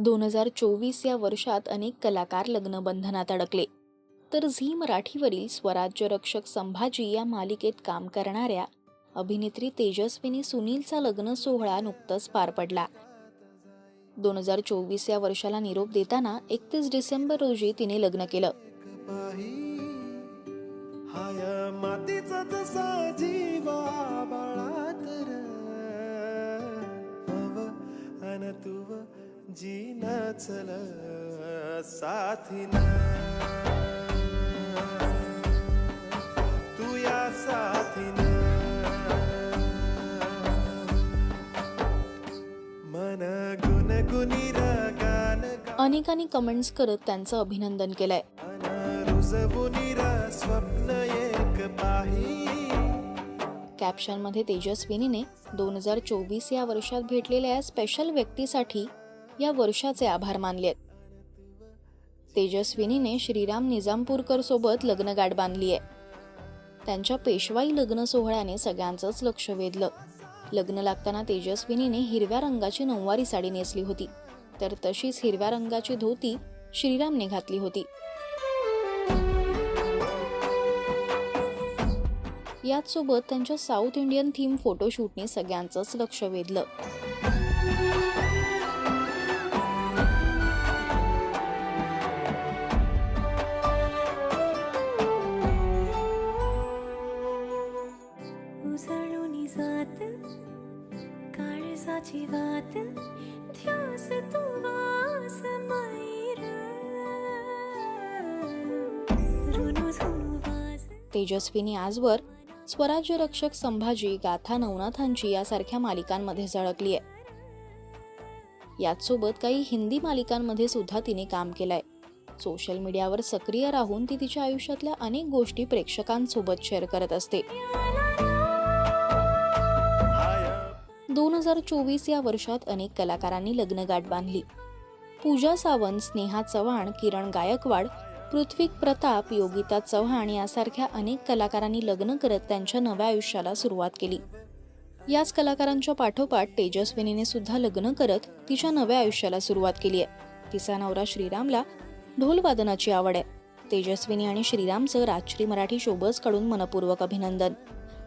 दोन हजार चोवीस या वर्षात अनेक कलाकार लग्नबंधनात अडकले. तर झी मराठीवरील स्वराज्य रक्षक संभाजी या मालिकेत काम करणाऱ्या अभिनेत्री तेजस्विनी सुनीलचा लग्न सोहळा नुकताच पार पडला. दोन हजार चोवीस या वर्षाला निरोप देताना एकतीस डिसेंबर रोजी तिने लग्न केलं. जीना चल साथीन. तू या साथीन. मन गुणगुनी गान अनेकांनी कमेंट्स करत त्यांचं अभिनंदन केलंय. स्वप्न एक पाही. कॅप्शनमध्ये तेजस्विनीने दोन हजार चोवीस या वर्षात भेटलेल्या या स्पेशल व्यक्तीसाठी या वर्षाचे आभार मानलेत. तेजस्विनीने श्रीराम निजामपूरकर सोबत लग्नगाठ बांधली आहे त्यांच्या पेशवाई लग्न सोहळ्याने सगळ्यांचंच लक्ष वेधलं. लग्न लागताना तेजस्विनीने हिरव्या रंगाची नऊवारी साडी नेसली होती. तर तशीच हिरव्या रंगाची धोती श्रीरामने घातली होती. याचसोबत त्यांच्या साऊथ इंडियन थीम फोटोशूटने सगळ्यांचंच लक्ष वेधलं. जात काळजाची वात ध्यास तू वास. तेजस्विनी आजवर स्वराज्य रक्षक संभाजी गाथा नवनाथांची यासारख्या मालिकांमध्ये झळकली आहे. याचसोबत काही हिंदी मालिकांमध्ये सुद्धा तिने काम केलंय. सोशल मीडियावर सक्रिय राहून ती तिच्या आयुष्यातल्या अनेक गोष्टी प्रेक्षकांसोबत शेअर करत असते. दोन हजार चोवीस या वर्षात अनेक कलाकारांनी लग्नगाठ बांधली. पूजा सावंत स्नेहा चव्हाण किरण गायकवाड पृथ्वी प्रताप योगिता चव्हाण यासारख्या अनेक कलाकारांनी लग्न करत त्यांच्या नव्या आयुष्याला सुरुवात केली. याच कलाकारांच्या पाठोपाठ तेजस्विनीने सुद्धा लग्न करत तिच्या नव्या आयुष्याला सुरुवात केली आहे. तिचा नवरा श्रीरामला ढोलवादनाची आवड आहे. तेजस्विनी आणि श्रीरामचं राजश्री मराठी शोबर्सकडून मनपूर्वक अभिनंदन.